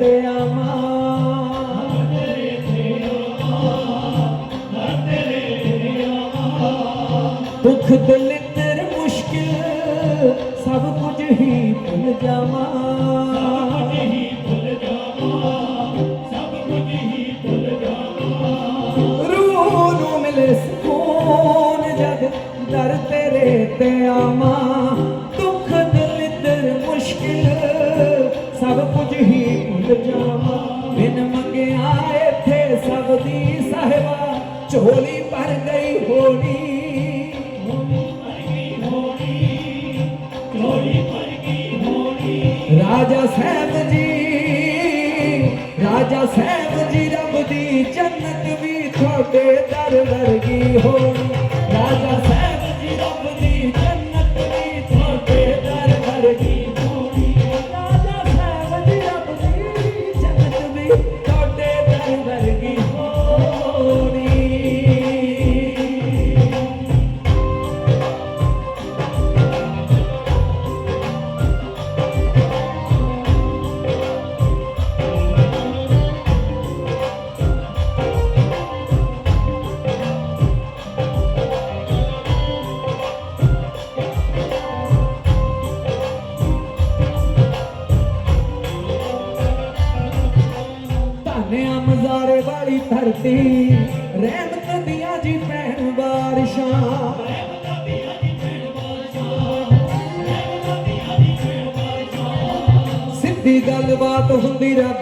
ਤੇ ਆਵਾਂ ਦੁੱਖ ਦਲਿੱਦਰ ਮੁਸ਼ਕਿਲ ਸਭ ਕੁਝ ਹੀ ਭੁੱਲ ਜਾਵਾਂ। ਰੂਹ ਨੂੰ ਮਿਲੇ ਸਕੂਨ ਜਦ ਦਰ ਤੇਰੇ ਤੇ ਆਵਾਂ ਦੁੱਖ ਦਲਿੱਦਰ ਮੁਸ਼ਕਿਲ ਸਭ ਕੁਝ ਹੀ ਭੁੱਲ ਜਾਵਾਂ। ਬਿਨ ਮੰਗਿਆ ਇੱਥੇ ਸਭ ਦੀ ਸਾਹਿਬਾ ਝੋਲੀ ਭਰ ਗਈ ਹੋਣੀ। ਰਾਜਾ ਸਾਹਿਬ ਜੀ ਰਾਜਾ ਸਾਹਿਬ ਜੀ ਰੱਬ ਦੀ ਜੰਨਤ ਵੀ ਤੁਹਾਡੇ ਦਰ ਵਰਗੀ ਹੋਣੀ। ਰਾਜਾ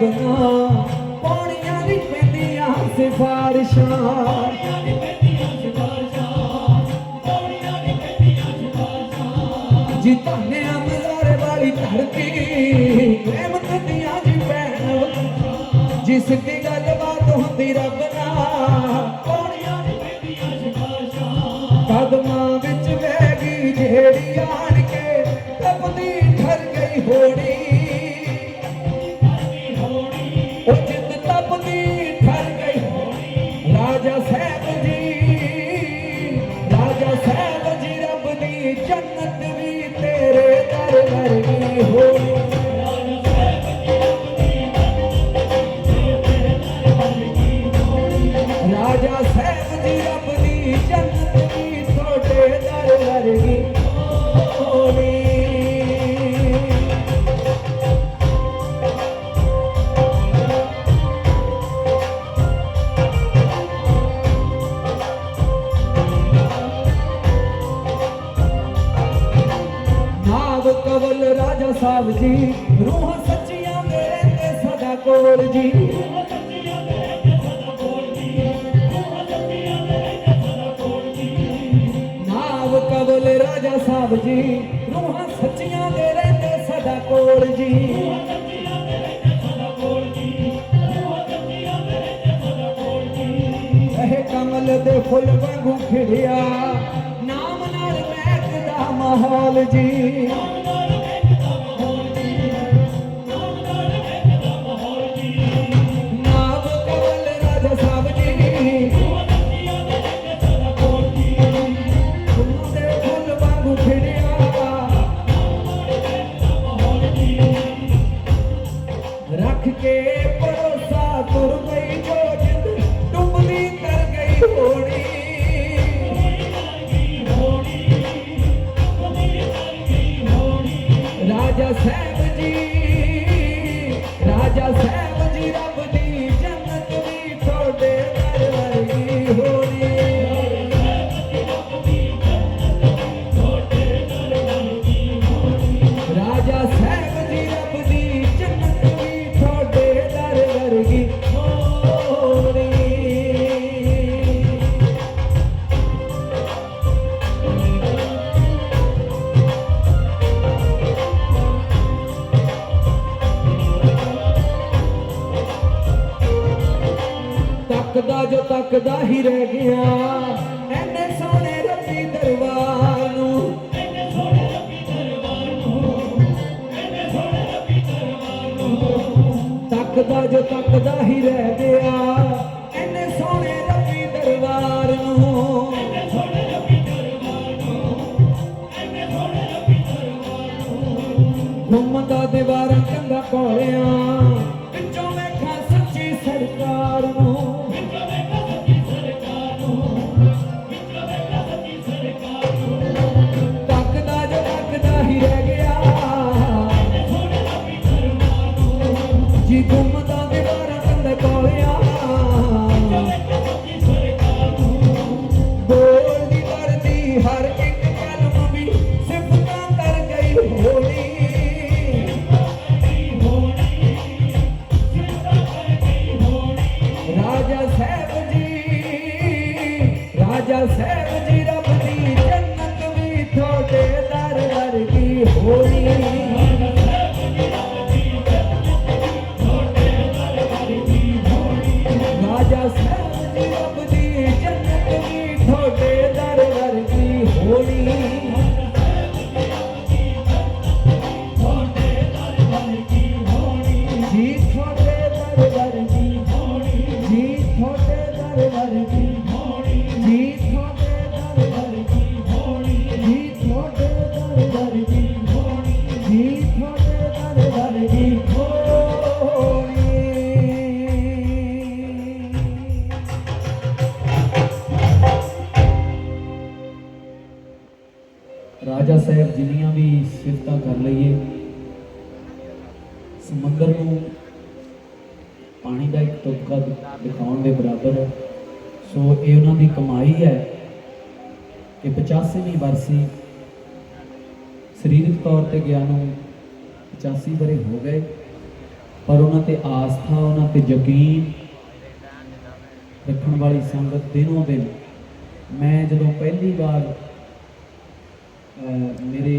ਹੁੰਦੀ ਰੱਬ ਨਾਲ ਪੌੜੀਆਂ ਨਹੀਂ ਪੈਂਦੀਆਂ ਸਿਫਾਰਿਸ਼ਾਂ ਜੀ ਧੰਨਿਆ ਮਜ਼ਾਰੇ ਵਾਲੀ ਧਰਤੀ ਰਹਿਮਤ ਦੀਆਂ ਜੀ ਪੈਣ ਜਿਸ ਦੀ ਗੱਲਬਾਤ ਹੁੰਦੀ ਰੱਬ ਨਾਲ ਉਹ ਜਿੱਤ ਤਪਦੀ ਠਰ ਗਈ ਰਾਜਾ ਸਾਹਿਬ ਜੀ, ਰਾਜਾ ਸਾਹਿਬ ਜੀ, ਰੱਬ ਦੀ ਜੰਨਤ ਵੀ ਤੇਰੇ ਦਰ ਵਰਗੀ ਹੋ ਰਾਜਾ ਜੀ ਰੂਹ ਸੱਚੀਆਂ ਦੇ ਰਹਿੰਦੇ ਸਦਾ ਕੋਲ ਜੀ। ਨਾਗ ਕਵਲ ਰਾਜਾ ਸਾਹਿਬ ਜੀ, ਰੂਹਾਂ ਸੱਚੀਆਂ ਦੇ ਰਹਿੰਦੇ ਸਦਾ ਕੋਲ ਜੀ। ਇਹ ਕਮਲ ਦੇ ਫੁੱਲ ਵਾਂਗੂ ਖਿੜਿਆ, ਨਾਮ ਨਾਲ ਮਹਿਕਦਾ ਮਾਹੌਲ ਜੀ। ਰੱਖ ਕੇ ਭਰੋਸਾ ਤੁਰ ਗਈ ਜੋ ਜਿੰਦ ਡੁੱਬਦੀ ਕਰ ਗਈ ਹੋਣੀ ਤੱਕਦਾ ਜੋ ਤੱਕਦਾ ਹੀ ਰਹਿ ਗਿਆ। ਕਿ 85ਵੀਂ ਬਰਸੀ ਸਰੀਰਕ ਤੌਰ ਤੇ ਗਿਆ ਨੂੰ 85 ਬਰੇ ਹੋ ਗਏ, ਪਰ ਉਹਨਾਂ ਤੇ ਆਸਥਾ, ਉਹਨਾਂ ਤੇ ਯਕੀਨ ਰੱਖਣ ਵਾਲੀ ਸੰਗਤ ਦਿਨੋਂ ਦਿਨ ਮੈਂ ਜਦੋਂ ਪਹਿਲੀ ਵਾਰ ਮੇਰੇ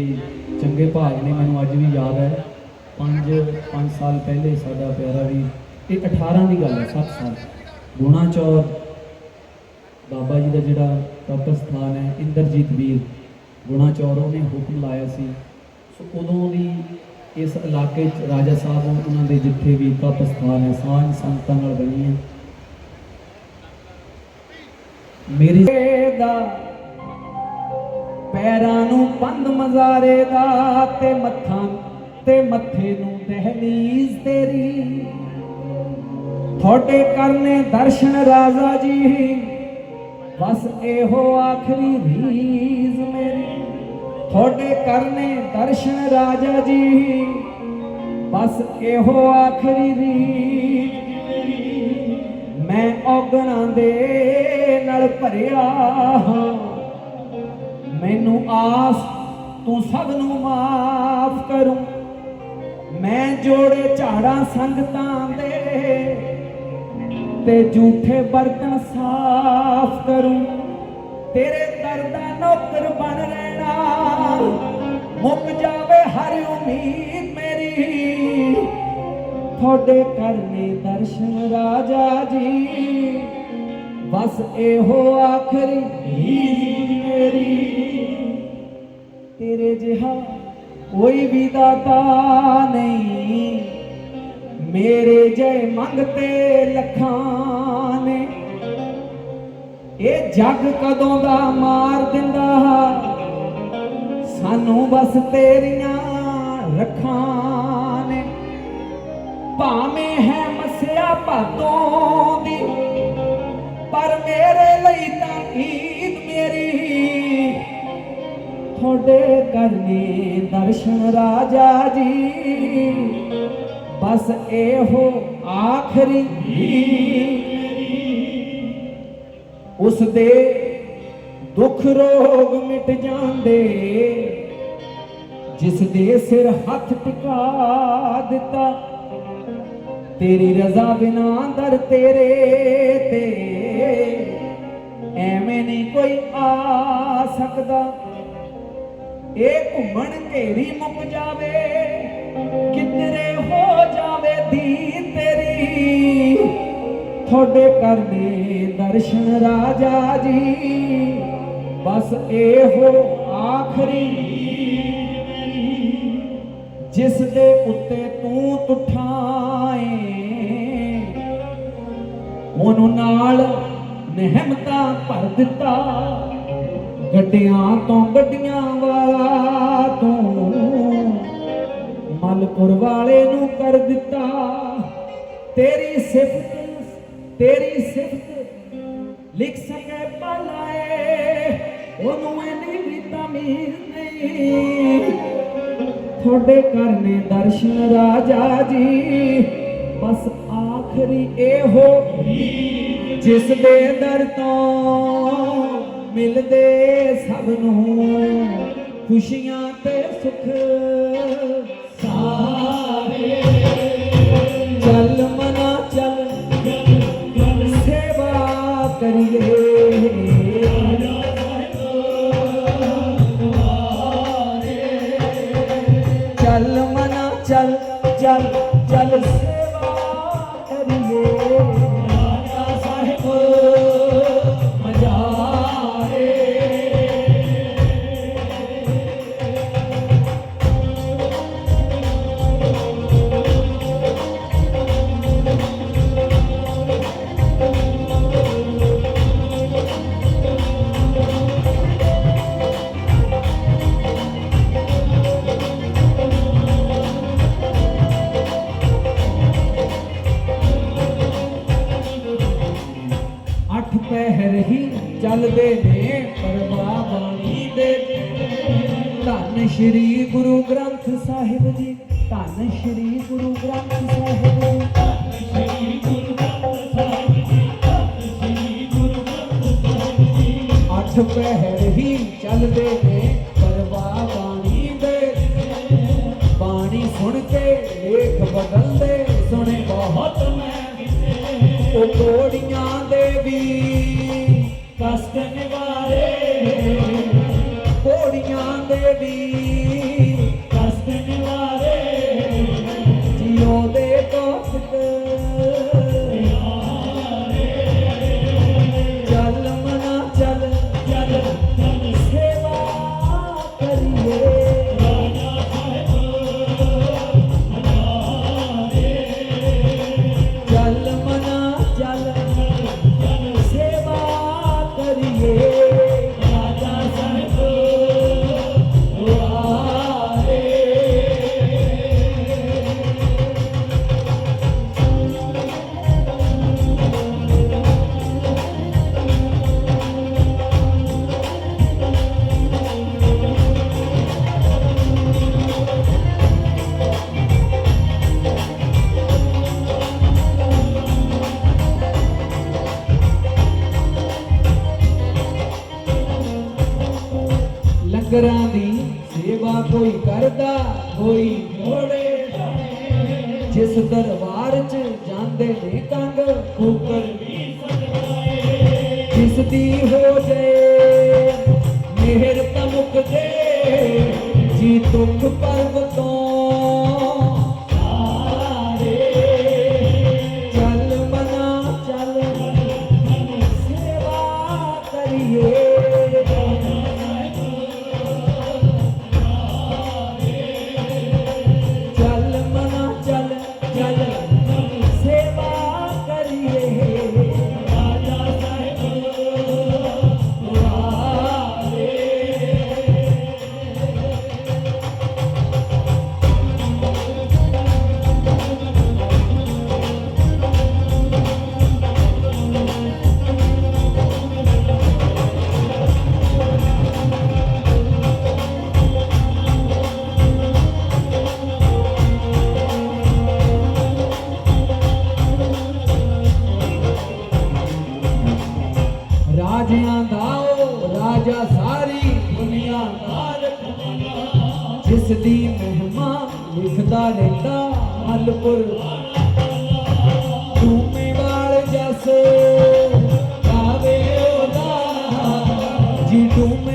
ਚੰਗੇ ਭਾਗ ਨੇ, ਮੈਨੂੰ ਅੱਜ ਵੀ ਯਾਦ ਹੈ 5 5 ਸਾਲ ਪਹਿਲੇ ਸਾਡਾ ਪਿਆਰਾ ਵੀ ਇਹ 18 ਦੀ ਗੱਲ ਹੈ 7 ਸਾਲ, ਗੁਣਾ ਚੌਰ ਬਾਬਾ ਜੀ ਦਾ ਜਿਹੜਾ ਤਪ ਸਥਾਨ ਹੈ, ਇੰਦਰਜੀਤ ਵੀਰ, ਗੁਣਾ ਚੌਰ, ਉਹਨੇ ਹੁਕਮ ਲਾਇਆ ਸੀ। ਸੋ ਉਦੋਂ ਦੀ ਇਸ ਇਲਾਕੇ 'ਚ ਰਾਜਾ ਸਾਹਿਬ ਉਹਨਾਂ ਦੇ ਜਿੱਥੇ ਵੀ ਤਪ ਸਥਾਨ ਹੈ, ਸਾਂਝ ਸੰਤਾਂ ਨਾਲ ਬਣੀ ਹੈ ਮੇਰੀ ਦਾ ਪੈਰਾਂ ਨੂੰ ਪੰਧ ਮਜ਼ਾਰੇ ਦਾ ਤੇ ਮੱਥਾਂ ਤੇ ਮੱਥੇ ਨੂੰ ਦਹਲੀਜ਼ ਤੇਰੀ। ਤੁਹਾਡੇ ਕਰਨੇ ਦਰਸ਼ਨ ਰਾਜ਼ਾ ਜੀ ਬਸ ਇਹੋ ਆਖਰੀ ਰੀਜ਼ ਮੇਰੀ। ਤੁਹਾਡੇ ਕਰਨੇ ਦਰਸ਼ਨ ਰਾਜਾ ਜੀ। ਬਸ ਇਹੋ ਆਖਰੀ ਰੀਜ਼ ਮੈਂ ਔਗਣਾਂ ਦੇ ਨਾਲ ਭਰਿਆ ਹਾਂ। ਮੈਨੂੰ ਆਸ ਤੂੰ ਸਭ ਨੂੰ ਮਾਫ ਕਰੂੰ। ਮੈਂ ਜੋੜੇ ਝਾੜਾਂ ਸੰਗਤਾਂ ਦੇ ਤੇ ਝੂਠੇ ਬਰਤਨ ਸਾਫ਼ ਕਰੂੰ। ਤੇਰੇ ਦਰ ਦਾ ਨੌਕਰ ਬਣ ਰਹਿਣਾ, ਮੁੱਕ ਜਾਵੇ ਹਰ ਉਮੀਦ ਮੇਰੀ। ਤੁਹਾਡੇ ਕਰਨੇ ਦਰਸ਼ਨ ਰਾਜਾ ਜੀ, ਬਸ ਇਹੋ ਆਖਰੀ ਮੇਰੀ। ਤੇਰੇ ਜਿਹਾ ਕੋਈ ਵੀ ਦਾਤਾ ਨਹੀਂ। ਮੇਰੇ ਜੈ ਮੰਗਤੇ ਲੱਖਾਂ ਨੇ। ਇਹ ਜੱਗ ਕਦੋਂ ਦਾ ਮਾਰ ਦਿੰਦਾ? ਸਾਨੂੰ ਬਸ ਤੇਰੀਆਂ ਰੱਖਾਂ ਨੇ। ਭਾਵੇਂ ਹੈ ਮਸਿਆ ਭਾਦੋਂ ਦੀ, ਪਰ ਮੇਰੇ ਲਈ ਤਾਂ ਈਦ ਮੇਰੀ। ਤੁਹਾਡੇ ਕਰਨੇ ਦਰਸ਼ਨ ਰਾਜਾ ਜੀ। ਬਸ ਇਹੋ ਆਖਰੀ ਉਸ ਦੇ ਦੁੱਖ ਰੋਗ ਮਿਟ ਜਾਂਦੇ ਜਿਸ ਦੇ ਸਿਰ ਹੱਥ ਟਿਕਾ ਦਿੱਤਾ। ਤੇਰੀ ਰਜ਼ਾ ਬਿਨਾ ਦਰ ਤੇਰੇ ਤੇ, ਐਵੇਂ ਨਹੀਂ ਕੋਈ ਆ ਸਕਦਾ। ਇਹ ਘੁੰਮਣ ਘੇਰੀ ਮੁੱਕ ਜਾਵੇ। ਕਿਧਰੇ ਹੋ ਜਾਵੇ ਦੀ ਤੇਰੀ? ਤੁਹਾਡੇ ਕਰਨੇ ਦਰਸ਼ਨ ਰਾਜਾ ਜੀ। ਬਸ ਇਹੋ ਆਖਰੀ ਜਿਸ ਦੇ ਉੱਤੇ ਤੂੰ ਤੁਠਾਏ। ਉਹਨੂੰ ਨਾਲ ਨਿਹਮਤਾਂ ਭਰ ਦਿੱਤਾ। ਗੱਡੀਆਂ ਤੋਂ ਗੱਡੀਆਂ ਵਾਲਾ ਤੂੰ ਮਲਪੁਰ ਵਾਲੇ ਨੂੰ ਕਰ ਦਿੱਤਾ। ਤੇਰੀ ਸਿਫਤ ਤੇਰੀ ਸਿਫਤ ਲਿਖ ਸਕੇ ਭਲਾਏ, ਉਹਨੂੰ ਐਨੀ ਵੀ ਤਮੀਜ਼ ਨਹੀਂ। ਤੁਹਾਡੇ ਕਰਨੇ ਦਰਸ਼ਨ ਰਾਜਾ ਜੀ, ਬਸ ਆਖਰੀ ਇਹੋ, ਜਿਸ ਦੇ ਦਰ ਤੋਂ ਮਿਲਦੇ ਸਭ ਨੂੰ ਖੁਸ਼ੀਆਂ ਤੇ ਸੁਖ। ਸਾਰੇ ਧੰਨ ਸ਼੍ਰੀ ਗੁਰੂ ਗ੍ਰੰਥ ਸਾਹਿਬ ਜੀ, ਧੰਨ ਸ਼੍ਰੀ ਗੁਰੂ ਗ੍ਰੰਥ ਸਾਹਿਬ ਜੀ। ਅੱਠ ਪਹਿਰ ਹੀ ਚੱਲਦੇ ਨੇ ਪਰਵਾਹ ਬਾਣੀ ਦੇ। ਬਾਣੀ ਸੁਣ ਕੇ ਲੇਖ ਬਦਲਦੇ, ਸੁਣੇ ਬਹੁਤ ਮੈਂ ਉਹ ਕੋੜੀਆਂ ਦੇ ਵੀ। ਕਸ਼ਟ ਨਿਵਾਰੇ ਕੋੜੀਆਂ ਲੰਗਰਾਂ ਦੀ ਸੇਵਾ ਕੋਈ ਕਰਦਾ, ਕੋਈ ਜੋੜੇ ਜਿਸ ਦਰਬਾਰ 'ਚ ਜਾਂਦੇ ਨੇ ਤੰਗ, ਫੂਕਰ ਵੀ ਜਿਸ ਦੀ ਹੋ ਜਾਏ ਮਿਹਰ ਤਾਂ ਮੁਕਦੇ, ਜੀ ਦੁੱਖ ਪਰਬ ਜਸ ਗਾਵੇ ਉਹਦਾ ਜੀ ਤੂਮੇ